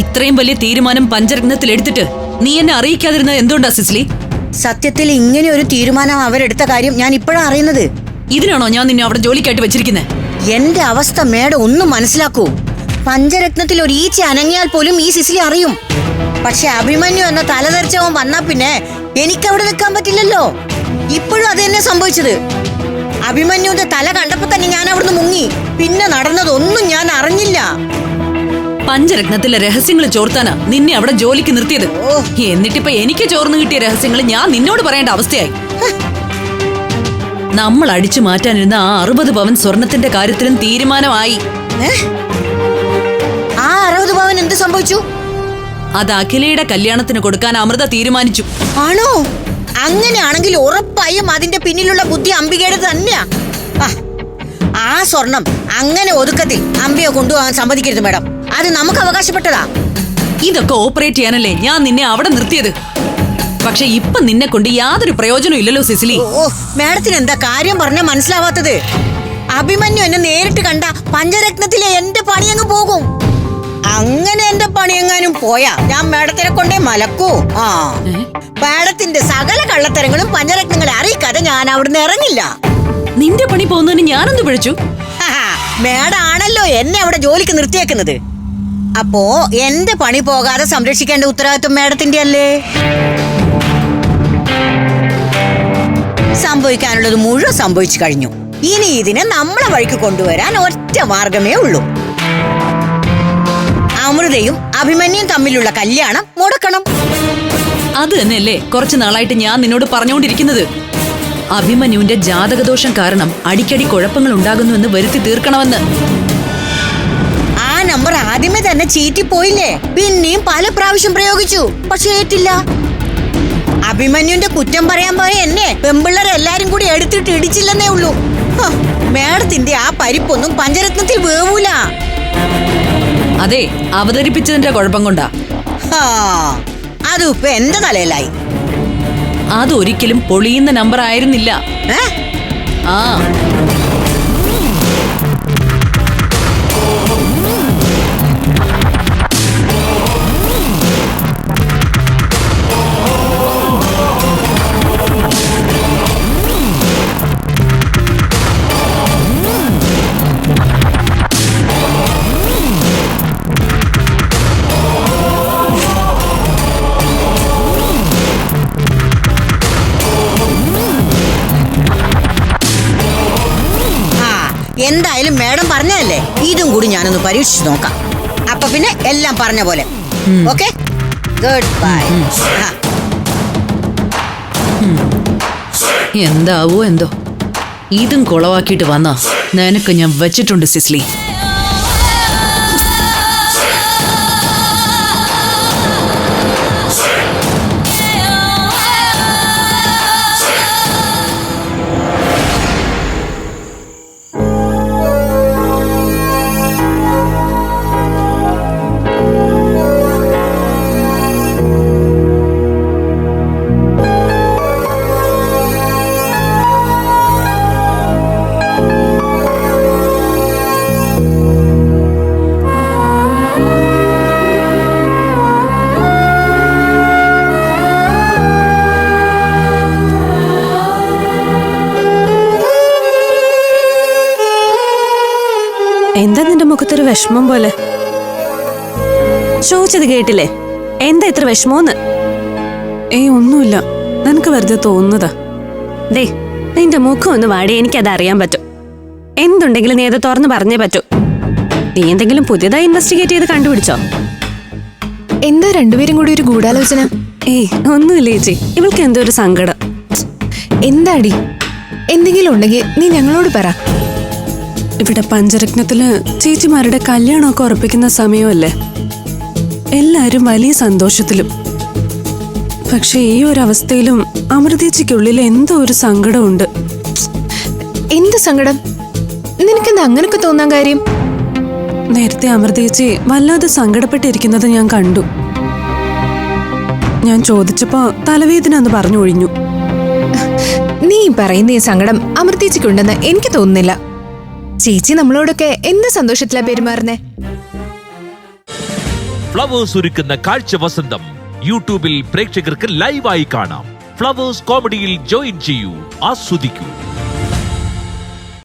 ഇത്രയും വലിയ തീരുമാനം പഞ്ചരത്നത്തിൽ എടുത്തിട്ട് നീ എന്നെ അറിയിക്കാതിരുന്നത് എന്തുകൊണ്ടാ സിസ്ലി? സത്യത്തിൽ ഇങ്ങനെ ഒരു തീരുമാനം അവരെടുത്ത കാര്യം ഞാൻ ഇപ്പോഴാണ് അറിയുന്നത്. ഇതിനാണോ ഞാൻ നിന്നെ അവിടെ ജോലിക്കായിട്ട് വെച്ചിരിക്കുന്നത് എന്റെ അവസ്ഥ മേഡം ഒന്നും മനസ്സിലാക്കൂ. പഞ്ചരത്നത്തിൽ ഒരു ഈച്ച അനങ്ങിയാൽ പോലും ഈ സിസിലി അറിയും. പക്ഷെ അഭിമന്യു എന്ന തലതെറിച്ചവൻ വന്നാ പിന്നെ എനിക്ക് അവിടെ നിൽക്കാൻ പറ്റില്ലല്ലോ. ഇപ്പോഴും അത് തന്നെ സംഭവിച്ചത്. അഭിമന്യുവിന്റെ തല കണ്ടപ്പോ തന്നെ ഞാൻ അവിടുന്ന് മുങ്ങി. പിന്നെ നടന്നതൊന്നും ഞാൻ അറിഞ്ഞില്ല. പഞ്ചരത്നത്തിലെ രഹസ്യങ്ങൾ ചോർത്താനാ നിന്നെ അവിടെ ജോലിക്ക് നിർത്തിയത്. എന്നിട്ടിപ്പോ എനിക്ക് ചോർന്നു കിട്ടിയ രഹസ്യങ്ങൾ ഞാൻ നിന്നോട് പറയേണ്ട അവസ്ഥയായി. നമ്മൾ അടിച്ചു മാറ്റാനിരുന്ന ആ അറുപത് പവൻ സ്വർണത്തിന്റെ കാര്യത്തിലും തീരുമാനമായി. ആ അറുപത് പവൻ എന്ത് സംഭവിച്ചു? അത് അഖിലയുടെ കല്യാണത്തിന് കൊടുക്കാൻ അമൃത തീരുമാനിച്ചു. ആണോ? അങ്ങനെയാണെങ്കിൽ ഉറപ്പായും അതിന്റെ പിന്നിലുള്ള ബുദ്ധി അംബികയുടെ തന്നെയാ. ആ, സ്വർണം അങ്ങനെ ഒതുക്കത്തിൽ അമ്പയെ കൊണ്ടുപോകാൻ സമ്മതിക്കരുത് മേഡം. അത് നമുക്ക് അവകാശപ്പെട്ടതാ. ഇതൊക്കെ ഓപ്പറേറ്റ് ചെയ്യാനല്ലേ ഞാൻ നിന്നെ അവിടെ നിർത്തിയത്? പക്ഷെ ഇപ്പൊ നിന്നെ കൊണ്ട് യാതൊരു പ്രയോജനം ഇല്ലല്ലോ സിസിലി. ഓ മേഡത്തിന് എന്താ കാര്യം പറഞ്ഞ മനസ്സിലാവാത്തത്? അഭിമന്യു എന്നെ നേരിട്ട് കണ്ട പഞ്ചരത്നത്തിലെ എന്റെ പണി അങ്ങ് പോകും. അങ്ങനെ എന്റെ പണിയെങ്ങാനും പോയാ ഞാൻ മേഡത്തിനെ കൊണ്ടേ മലക്കൂ. ആ മേഡത്തിന്റെ സകല കള്ളത്തരങ്ങളും പഞ്ചരത്നങ്ങളെ അറിയിക്കാതെ ഞാൻ അവിടുന്ന് ഇറങ്ങില്ല. നിന്റെ പണി പോകുന്നതിന് ഞാനെന്ത് പിഴച്ചു മേഡാണല്ലോ എന്നെ അവിടെ ജോലിക്ക് നിർത്തിയേക്കുന്നത്. അപ്പോ എന്റെ പണി പോകാതെ സംരക്ഷിക്കേണ്ട ഉത്തരവാദിത്വം മേഡത്തിന്റെ അല്ലേ? സംഭവിക്കാനുള്ളത് മുഴുവൻ സംഭവിച്ചു കഴിഞ്ഞു. ഇനി ഇതിനെ നമ്മളെ വഴിക്ക് കൊണ്ടുവരാൻ ഒറ്റ മാർഗമേ ഉള്ളൂ. അമൃതയും അഭിമന്യും തമ്മിലുള്ള കല്യാണം മുടക്കണം. അത് തന്നെയല്ലേ? കുറച്ചു നാളായിട്ട് ഞാൻ നിന്നോട് പറഞ്ഞുകൊണ്ടിരിക്കുന്നത്. അഭിമന്യുവിന്റെ ജാതകദോഷം കാരണം അടിക്കടി കുഴപ്പങ്ങൾ ഉണ്ടാകുന്നുവെന്ന് വരുത്തി തീർക്കണമെന്ന്. ആ നമ്പർ ആദ്യമേ തന്നെ ചീറ്റിപ്പോയില്ലേ പിന്നെയും പല പ്രാവശ്യം പ്രയോഗിച്ചു പക്ഷേ ഏറ്റില്ല. അഭിമന്യുന്റെ കുറ്റം പറയാൻ പോയ എന്നെ പെമ്പിള്ളേർ എല്ലാരും കൂടി എടുത്തിട്ട് ഇടിച്ചില്ലെന്നേ ഉള്ളൂ. മേഡത്തിന്റെ ആ പരിപ്പൊന്നും പഞ്ചരത്നത്തിൽ വേവൂല. അതെ അവതരിപ്പിച്ചതിന്റെ കുഴപ്പം കൊണ്ടാ. ഹാ, അതും ഇപ്പൊ എന്റെ തലയിലായി. അതൊരിക്കലും പൊളിയുന്ന നമ്പർ ആയിരുന്നില്ല? ആ എന്തായാലും മേഡം പറഞ്ഞതല്ലേ? ഇതും കൂടി ഞാനൊന്ന് പരീക്ഷിച്ചു നോക്കാം. അപ്പൊ പിന്നെ എല്ലാം പറഞ്ഞ പോലെ. ഓക്കെ? ഗുഡ് ബൈ എന്താവോ എന്തോ. ഇതും കുളവാക്കിയിട്ട് വന്നാ. നിനക്ക് ഞാൻ വെച്ചിട്ടുണ്ട് സിസ്ലി. എന്താ നിന്റെ മുഖത്തൊരു വിഷമം പോലെ? ചോദിച്ചത് കേട്ടില്ലേ? എന്താ ഇത്ര വിഷമോന്ന്? ഏയ് ഒന്നുമില്ല. നിനക്ക് വെറുതെ തോന്നുന്നതാ. ദേ നിന്റെ മുഖം ഒന്ന് വാടി എനിക്കത് അറിയാൻ പറ്റും. എന്തുണ്ടെങ്കിലും നീ അത് തുറന്ന് പറഞ്ഞേ പറ്റൂ. നീ എന്തെങ്കിലും പുതിയതായി ഇൻവെസ്റ്റിഗേറ്റ് ചെയ്ത് കണ്ടുപിടിച്ചോ? എന്താ രണ്ടുപേരും കൂടി ഒരു ഗൂഢാലോചന? ഏയ് ഒന്നുമില്ല ചേച്ചി. ഇവൾക്ക് എന്തോ ഒരു സങ്കടം. എന്താടി? എന്തെങ്കിലും ഉണ്ടെങ്കിൽ നീ ഞങ്ങളോട് പറ. ഇവിടെ പഞ്ചരത്നത്തിൽ ചേച്ചിമാരുടെ കല്യാണമൊക്കെ ഉറപ്പിക്കുന്ന സമയമല്ലേ? എല്ലാരും വലിയ സന്തോഷത്തിലും. പക്ഷെ ഈ ഒരു അവസ്ഥയിലും അമൃതേച്ചിക്കുള്ളിൽ എന്തോ ഒരു സങ്കടമുണ്ട്. എന്ത് സങ്കടം? നിനക്കെന്താ അങ്ങനൊക്കെ തോന്നാൻ കാര്യം? നേരത്തെ അമൃതേച്ചി വല്ലാതെ സങ്കടപ്പെട്ടിരിക്കുന്നത് ഞാൻ കണ്ടു. ഞാൻ ചോദിച്ചപ്പോ തലവേദന എന്ന് പറഞ്ഞു ഒഴിഞ്ഞു നീ പറയുന്ന ഈ സങ്കടം അമൃതേച്ചിക്കുണ്ടെന്ന് എനിക്ക് തോന്നുന്നില്ല. ചേച്ചി നമ്മളോടൊക്കെ എന്ത് സന്തോഷത്തിലാ പെരുമാറുന്നേ? ഫ്ലവേഴ്സ് ഒരുക്കുന്ന കാഴ്ച വസന്തം. യൂട്യൂബിൽ പ്രേക്ഷകർക്ക് ലൈവായി കാണാം. ഫ്ലവേഴ്സ് കോമഡിയിൽ ജോയിൻ ചെയ്യൂ. ആസ്വദിക്കൂ.